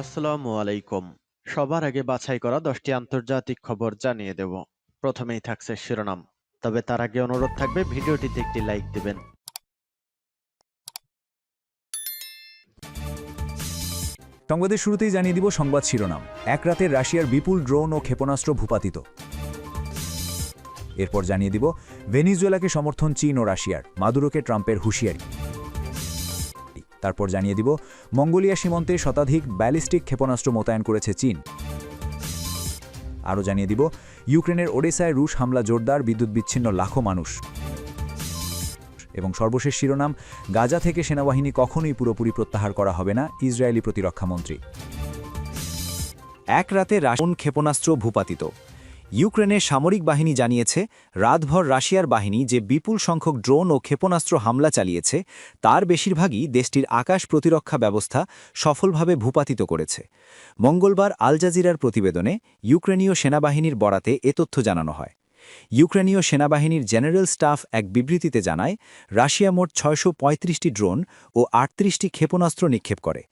আসসালামু আলাইকুম। সবার আগে বাছাই করা দশটি আন্তর্জাতিক খবর জানিয়ে দেব। প্রথমেই থাকছে শিরোনাম। তবে তার আগে অনুরোধ থাকবে, ভিডিওটিতে একটি লাইক দিবেন। সংবাদের শুরুতেই জানিয়ে দিব সংবাদ শিরোনাম। এক রাতে রাশিয়ার বিপুল ড্রোন ও ক্ষেপণাস্ত্র ভূপাতিত। এরপর জানিয়ে দিব, ভেনিজুয়েলাকে সমর্থন চীন ও রাশিয়ার। মাদুরোকে ট্রাম্পের হুঁশিয়ারি। তারপর জানিয়ে দিব, মঙ্গোলিয়া সীমান্তে শতাধিক ব্যালিস্টিক ক্ষেপণাস্ত্র মোতায়েন করেছে চীন। আরও জানিয়ে দিব, ইউক্রেনের ওডেসায় রুশ হামলা জোরদার বিদ্যুৎ বিচ্ছিন্ন লাখো মানুষ। এবং সর্বশেষ শিরোনাম, গাজা থেকে সেনাবাহিনী কখনোই পুরোপুরি প্রত্যাহার করা হবে না, ইসরায়েলি প্রতিরক্ষামন্ত্রী এক রাতে রাশন ক্ষেপণাস্ত্র ভূপাতিত? ইউক্রেনের সামরিক বাহিনী জানিয়েছে, রাতভর রাশিয়ার বাহিনী যে বিপুল সংখ্যক ড্রোন ও ক্ষেপণাস্ত্র হামলা চালিয়েছে, তার বেশিরভাগই দেশটির আকাশ প্রতিরক্ষা ব্যবস্থা সফলভাবে ভূপাতিত করেছে। মঙ্গলবার আল জাজিরার প্রতিবেদনে ইউক্রেনীয় সেনাবাহিনীর বরাতে এ তথ্য জানানো হয়। ইউক্রেনীয় সেনাবাহিনীর জেনারেল স্টাফ এক বিবৃতিতে জানায়, রাশিয়া মোট ছয়শো পঁয়ত্রিশটি ড্রোন ও আটত্রিশটি ক্ষেপণাস্ত্র নিক্ষেপ করে।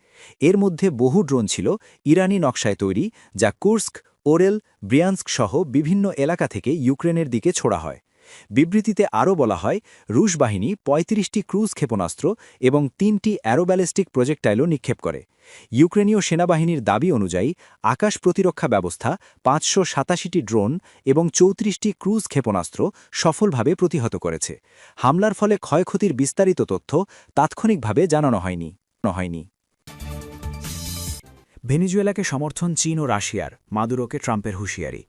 এর মধ্যে বহু ড্রোন ছিল ইরানি নকশায় তৈরি, যা কুর্স্ক ওরেল, ব্রিয়ান্স্ক সহ বিভিন্ন এলাকা থেকে ইউক্রেনের দিকে ছোড়া হয়। বিবৃতিতে আরও বলা হয়, রুশ বাহিনী ৩৫টি ক্রুজ ক্ষেপণাস্ত্র এবং তিনটি অ্যারোব্যালিস্টিক প্রজেক্টাইলও নিক্ষেপ করে। ইউক্রেনীয় সেনাবাহিনীর দাবি অনুযায়ী, আকাশ প্রতিরক্ষা ব্যবস্থা, পাঁচশো সাতাশিটি ড্রোন এবং চৌত্রিশটি ক্রুজ ক্ষেপণাস্ত্র সফলভাবে প্রতিহত করেছে। হামলার ফলে ক্ষয়ক্ষতির বিস্তারিত তথ্য তাৎক্ষণিকভাবে জানানো হয়নি। হয়নি। ভেনিজুয়েলাকে সমর্থন চীন ও রাশিয়ার মাদুরোকে ট্রাম্পের হুঁশিয়ারি।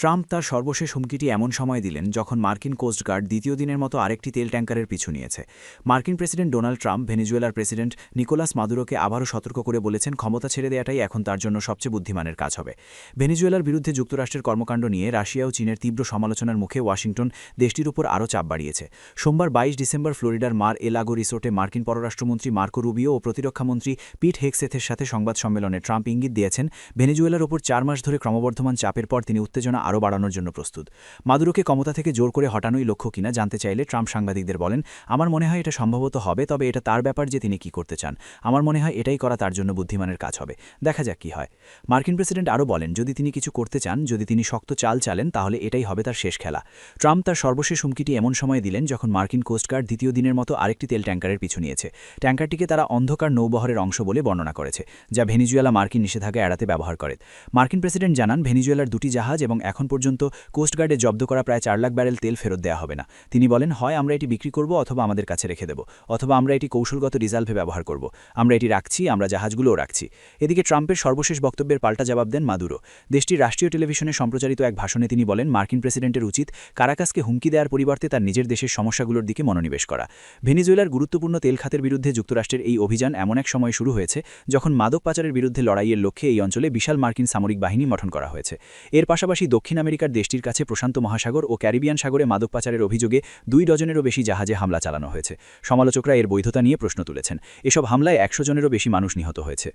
ট্রাম্প তার সর্বশেষ হুমকিটি এমন সময় দিলেন যখন মার্কিন কোস্টগার্ড দ্বিতীয় দিনের মতো আরেকটি তেল ট্যাঙ্কারের পিছু নিয়েছে। মার্কিন প্রেসিডেন্ট ডোনাল্ড ট্রাম্প, ভেনিজুয়েলার প্রেসিডেন্ট নিকোলাস মাদুরোকে আবারও সতর্ক করে বলেছেন, ক্ষমতা ছেড়ে দেওয়াটাই এখন তার জন্য সবচেয়ে বুদ্ধিমানের কাজ হবে। ভেনিজুয়েলার বিরুদ্ধে যুক্তরাষ্ট্রের কর্মকাণ্ড নিয়ে রাশিয়া ও চীনের তীব্র সমালোচনার মুখে ওয়াশিংটন দেশটির উপর আরও চাপ বাড়িয়েছে। সোমবার বাইশ ডিসেম্বর ফ্লোরিডার মার এলাগো রিসোর্টে মার্কিন পররাষ্ট্রমন্ত্রী মার্কো রুবিও ও প্রতিরক্ষামন্ত্রী পিট হেকসেথের সাথে সংবাদ সম্মেলনে ট্রাম্প ইঙ্গিত দিয়েছেন, ভেনিজুয়েলার ওপর চার মাস ধরে ক্রমবর্ধমান চাপের পর তিনি উত্তেজনা আরও বাড়ানোর জন্য প্রস্তুত। মাদুরোকে ক্ষমতা থেকে জোর করে হটানোই লক্ষ্য কিনা জানতে চাইলে ট্রাম্প সাংবাদিকদের বলেন, আমার মনে হয় এটা সম্ভবত হবে, তবে এটা তার ব্যাপার যে তিনি কি করতে চান। আমার মনে হয় এটাই করা তার জন্য বুদ্ধিমানের কাজ হবে। দেখা যাক কি হয়। মার্কিন প্রেসিডেন্ট আরও বলেন, যদি তিনি কিছু করতে চান, যদি তিনি শক্ত চাল চালেন, তাহলে এটাই হবে তার শেষ খেলা। ট্রাম্প তার সর্বশেষ হুমকিটি এমন সময় দিলেন যখন মার্কিন কোস্টগার্ড দ্বিতীয় দিনের মতো আরেকটি তেল ট্যাঙ্কারের পিছু নিয়েছে। ট্যাঙ্কারটিকে তারা অন্ধকার নৌবহরের অংশ বলে বর্ণনা করেছে, যা ভেনিজুয়েলা মার্কিন নিষেধাজ্ঞা এড়াতে ব্যবহার করে। মার্কিন প্রেসিডেন্ট জানান, ভেনিজুয়েলার দুটি জাহাজ এবং এখন পর্যন্ত কোস্টগার্ডে জব্দ করা প্রায় চার লাখ ব্যারেল তেল ফেরত দেওয়া হবে না। তিনি বলেন, হয়, আমরা এটি বিক্রি করব অথবা আমাদের কাছে রেখে দেব, অথবা আমরা এটি কৌশলগত রিজার্ভে ব্যবহার করব। আমরা এটি রাখছি, আমরা জাহাজগুলোও রাখছি। এদিকে ট্রাম্পের সর্বশেষ বক্তব্যের পাল্টা জবাব দেন মাদুরো। দেশটির রাষ্ট্রীয় টেলিভিশনে সম্প্রচারিত এক ভাষণে তিনি বলেন, মার্কিন প্রেসিডেন্টের উচিত কারাকাসকে হুমকি দেওয়ার পরিবর্তে তার নিজের দেশের সমস্যাগুলোর দিকে মনোনিবেশ করা। ভেনিজুয়েলার গুরুত্বপূর্ণ তেল খাতের বিরুদ্ধে যুক্তরাষ্ট্রের এই অভিযান এমন এক সময় শুরু হয়েছে যখন মাদক পাচারের বিরুদ্ধে লড়াইয়ের লক্ষ্যে এই অঞ্চলে বিশাল মার্কিন সামরিক বাহিনী গঠন করা হয়েছে। এর পাশাপাশি দক্ষিণ আমেরিকার দেশটির কাছে প্রশান্ত মহাসাগর ও ক্যারিবিয়ান সাগরে মাদক পাচারের অভিযোগে দুই ডজনেরও বেশি জাহাজে হামলা চালানো হয়েছে। সমালোচকরা এর বৈধতা নিয়ে প্রশ্ন তুলেছেন। এসব হামলায় একশো জনেরও বেশি মানুষ নিহত হয়েছে।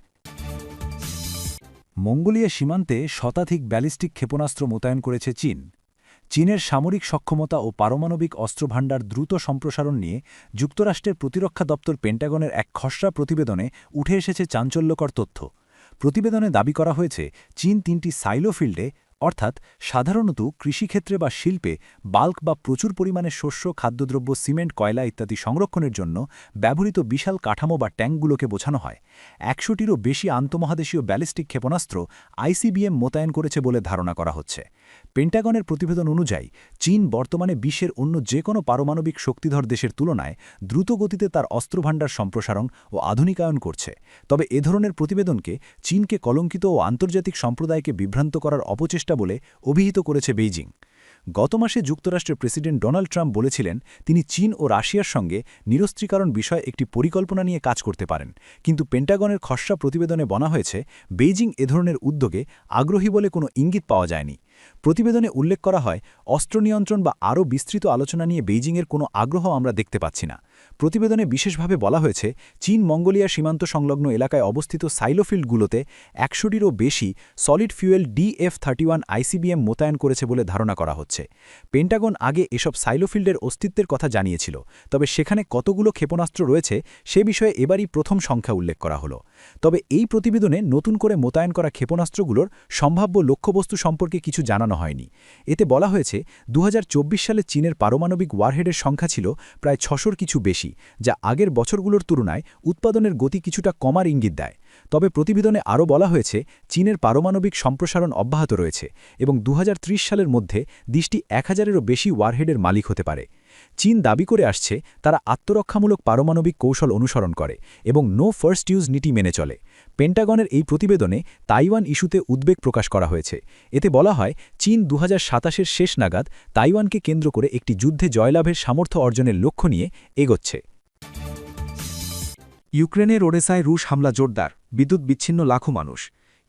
মঙ্গোলিয়া সীমান্তে শতাধিক ব্যালিস্টিক ক্ষেপণাস্ত্র মোতায়েন করেছে চীন। চীনের সামরিক সক্ষমতা ও পারমাণবিক অস্ত্রভাণ্ডার দ্রুত সম্প্রসারণ নিয়ে যুক্তরাষ্ট্রের প্রতিরক্ষা দপ্তর পেন্টাগনের এক খসড়া প্রতিবেদনে উঠে এসেছে চাঞ্চল্যকর তথ্য। প্রতিবেদনে দাবি করা হয়েছে, চীন তিনটি সাইলো ফিল্ডে অর্থাৎ সাধারণত কৃষিক্ষেত্রে বা শিল্পে বাল্ক বা প্রচুর পরিমাণে শস্য, খাদ্যদ্রব্য, সিমেন্ট, কয়লা ইত্যাদি সংরক্ষণের জন্য ব্যবহৃত বিশাল কাঠামো বা ট্যাঙ্কগুলোকে বোঝানো হয়। একশোটিরও বেশি আন্তমহাদেশীয় ব্যালিস্টিক ক্ষেপণাস্ত্র আইসিবিএম মোতায়েন করেছে বলে ধারণা করা হচ্ছে। পেন্টাগনের প্রতিবেদন অনুযায়ী, চীন বর্তমানে বিশ্বের অন্য যে কোনো পারমাণবিক শক্তিধর দেশের তুলনায় দ্রুত গতিতে তার অস্ত্রভাণ্ডার সম্প্রসারণ ও আধুনিকায়ন করছে। তবে এ ধরনের প্রতিবেদনকে চীনকে কলঙ্কিত ও আন্তর্জাতিক সম্প্রদায়কে বিভ্রান্ত করার অপচেষ্টা বলে অভিহিত করেছে বেইজিং। গত মাসে যুক্তরাষ্ট্রের প্রেসিডেন্ট ডোনাল্ড ট্রাম্প বলেছিলেন, তিনি চীন ও রাশিয়ার সঙ্গে নিরস্ত্রীকরণ বিষয়ে একটি পরিকল্পনা নিয়ে কাজ করতে পারেন। কিন্তু পেন্টাগনের খসড়া প্রতিবেদনে বলা হয়েছে, বেইজিং এ ধরনের উদ্যোগে আগ্রহী বলে কোনো ইঙ্গিত পাওয়া যায়নি। প্রতিবেদনে উল্লেখ করা হয়, অস্ত্র নিয়ন্ত্রণ বা আরও বিস্তৃত আলোচনা নিয়ে বেইজিংয়ের কোনো আগ্রহ আমরা দেখতে পাচ্ছি না। প্রতিবেদনে বিশেষভাবে বলা হয়েছে, চীন মঙ্গোলিয়া সীমান্ত সংলগ্ন এলাকায় অবস্থিত সাইলোফিল্ডগুলোতে একশোটিরও বেশি solid fuel DF thirty one ICBM মোতায়েন করেছে বলে ধারণা করা হচ্ছে। পেন্টাগন আগে এসব সাইলোফিল্ডের অস্তিত্বের কথা জানিয়েছিল, তবে সেখানে কতগুলো ক্ষেপণাস্ত্র রয়েছে সে বিষয়ে এবারই প্রথম সংখ্যা উল্লেখ করা হলো। তবে এই প্রতিবেদনে নতুন করে মোতায়েন করা ক্ষেপণাস্ত্রগুলোর সম্ভাব্য লক্ষ্যবস্তু সম্পর্কে কিছু জানানো হয়নি। এতে বলা হয়েছে দু হাজার চব্বিশ সালে চীনের পারমাণবিক ওয়ারহেডের সংখ্যা ছিল প্রায় ছশোর কিছু বেশি। যা আগের বছরগুলোর তুলনায় উৎপাদনের গতি কিছুটা কমার ইঙ্গিত দেয়। তবে প্রতিবেদনে আরও বলা হয়েছে, চীনের পারমাণবিক সম্প্রসারণ অব্যাহত রয়েছে এবং দু হাজার ত্রিশ সালের মধ্যে দেশটি এক হাজারেরও বেশি ওয়ারহেডের মালিক হতে পারে। চীন দাবি করে আসছে, তারা আত্মরক্ষামূলক পারমাণবিক কৌশল অনুসরণ করে এবং নো ফার্স্ট ইউজ নীতি মেনে চলে। পেন্টাগনের এই প্রতিবেদনে তাইওয়ান ইস্যুতে উদ্বেগ প্রকাশ করা হয়েছে। এতে বলা হয়, চীন দু হাজার শেষ নাগাদ তাইওয়ানকে কেন্দ্র করে একটি যুদ্ধে জয়লাভের সামর্থ্য অর্জনের লক্ষ্য নিয়ে এগোচ্ছে। ইউক্রেনের ওডেসায় রুশ হামলা জোরদার, বিদ্যুৎ বিচ্ছিন্ন লাখো মানুষ।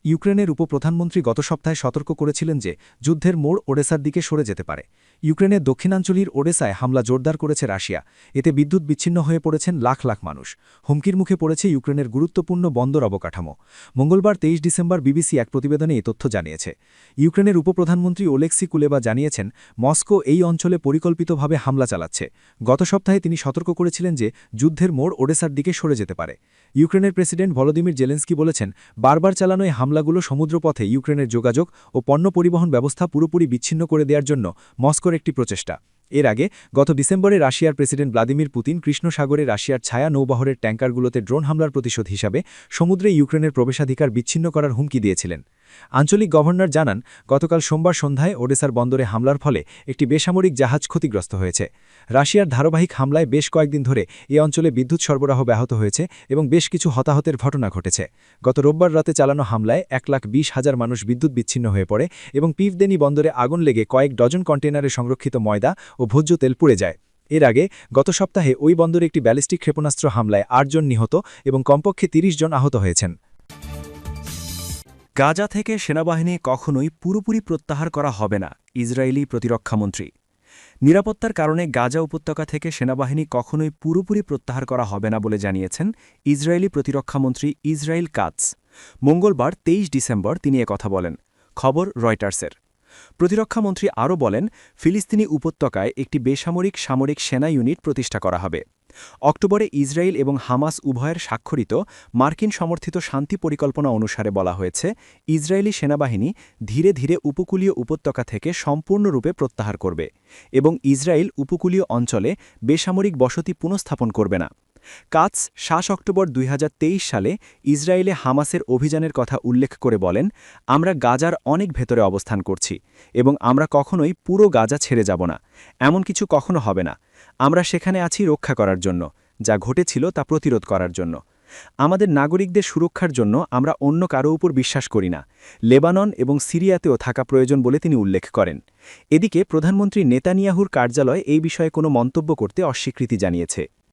ইউক্রেনের উপপ্রধানমন্ত্রী গত সপ্তাহে সতর্ক করেছিলেন যে, যুদ্ধের মোড় ওডেসার দিকে সরে যেতে পারে। ইউক্রেনের দক্ষিণাঞ্চলীর ওডেসায় হামলা জোরদার করেছে রাশিয়া। এতে বিদ্যুৎ বিচ্ছিন্ন হয়ে পড়েছেন লাখ লাখ মানুষ। হুমকির মুখে পড়েছে ইউক্রেনের গুরুত্বপূর্ণ বন্দর অবকাঠামো। মঙ্গলবার তেইশ ডিসেম্বর বিবিসি এক প্রতিবেদনে এই তথ্য জানিয়েছে। ইউক্রেনের উপপ্রধানমন্ত্রী ওলেক্সি কুলেবা জানিয়েছেন, মস্কো এই অঞ্চলে পরিকল্পিতভাবে হামলা চালাচ্ছে। গত সপ্তাহে তিনি সতর্ক করেছিলেন যে যুদ্ধের মোড় ওডেসার দিকে সরে যেতে পারে। ইউক্রেনের প্রেসিডেন্ট ভলোদিমির জেলেন্সকি বলেছেন, বারবার চালানো এই হামলাগুলো সমুদ্রপথে ইউক্রেনের যোগাযোগ ও পণ্য পরিবহন ব্যবস্থা পুরোপুরি বিচ্ছিন্ন করে দেওয়ার জন্য মস্কোর একটি প্রচেষ্টা। এর আগে গত ডিসেম্বরে রাশিয়ার প্রেসিডেন্ট ভ্লাদিমির পুতিন কৃষ্ণসাগরে রাশিয়ার ছায়া নৌবহরের ট্যাঙ্কারগুলোতে ড্রোন হামলার প্রতিশোধ হিসাবে সমুদ্রে ইউক্রেনের প্রবেশাধিকার বিচ্ছিন্ন করার হুমকি দিয়েছিলেন। আঞ্চলিক গভর্নর জানান, গতকাল সোমবার সন্ধ্যায় ওডেসার বন্দরে হামলার ফলে একটি বেসামরিক জাহাজ ক্ষতিগ্রস্ত হয়েছে। রাশিয়ার ধারাবাহিক হামলায় বেশ কয়েকদিন ধরে এ অঞ্চলে বিদ্যুৎ সরবরাহ ব্যাহত হয়েছে এবং বেশ কিছু হতাহতের ঘটনা ঘটেছে। গত রোববার রাতে চালানো হামলায় এক লাখ বিশ হাজার মানুষ বিদ্যুৎ বিচ্ছিন্ন হয়ে পড়ে এবং পিভদেনি বন্দরে আগুন লেগে কয়েক ডজন কন্টেনারে সংরক্ষিত ময়দা ও ভোজ্য তেল পুড়ে যায়। এর আগে গত সপ্তাহে ওই বন্দরে একটি ব্যালিস্টিক ক্ষেপণাস্ত্র হামলায় আটজন নিহত এবং কমপক্ষে ৩০ জন আহত হয়েছেন। গাজা থেকে সেনাবাহিনী কখনোই পুরোপুরি প্রত্যাহার করা হবে না, ইসরায়েলি প্রতিরক্ষামন্ত্রী নিরাপত্তার কারণে গাজা উপত্যকা থেকে সেনাবাহিনী কখনোই পুরোপুরি প্রত্যাহার করা হবে না বলে জানিয়েছেন ইসরায়েলি প্রতিরক্ষামন্ত্রী ইসরায়েল কাৎস মঙ্গলবার তেইশ ডিসেম্বর তিনি কথা বলেন। খবর রয়টার্সের। প্রতিরক্ষামন্ত্রী আরও বলেন, ফিলিস্তিনি উপত্যকায় একটি বেসামরিক সামরিক সেনা ইউনিট প্রতিষ্ঠা করা হবে। অক্টোবরে ইসরায়েল এবং হামাস উভয়ের স্বাক্ষরিত মার্কিন সমর্থিত শান্তি পরিকল্পনা অনুসারে বলা হয়েছে, ইসরায়েলি সেনাবাহিনী ধীরে ধীরে উপকূলীয় উপত্যকা থেকে সম্পূর্ণরূপে প্রত্যাহার করবে এবং ইসরায়েল উপকূলীয় অঞ্চলে বেসামরিক বসতি পুনঃস্থাপন করবে না। কাতস সাত অক্টোবর দুই হাজার তেইশ সালে ইসরায়েলে হামাসের অভিযানের কথা উল্লেখ করে বলেন, আমরা গাজার অনেক ভেতরে অবস্থান করছি এবং আমরা কখনোই পুরো গাজা ছেড়ে যাব না। এমন কিছু কখনো হবে না। আমরা সেখানে আছি রক্ষা করার জন্য, যা ঘটেছিল তা প্রতিরোধ করার জন্য। আমাদের নাগরিকদের সুরক্ষার জন্য আমরা অন্য কারও উপর বিশ্বাস করি না। লেবানন এবং সিরিয়াতেও থাকা প্রয়োজন বলে তিনি উল্লেখ করেন। এদিকে প্রধানমন্ত্রী নেতানিয়াহুর কার্যালয় এই বিষয়ে কোনো মন্তব্য করতে অস্বীকৃতি জানিয়েছে।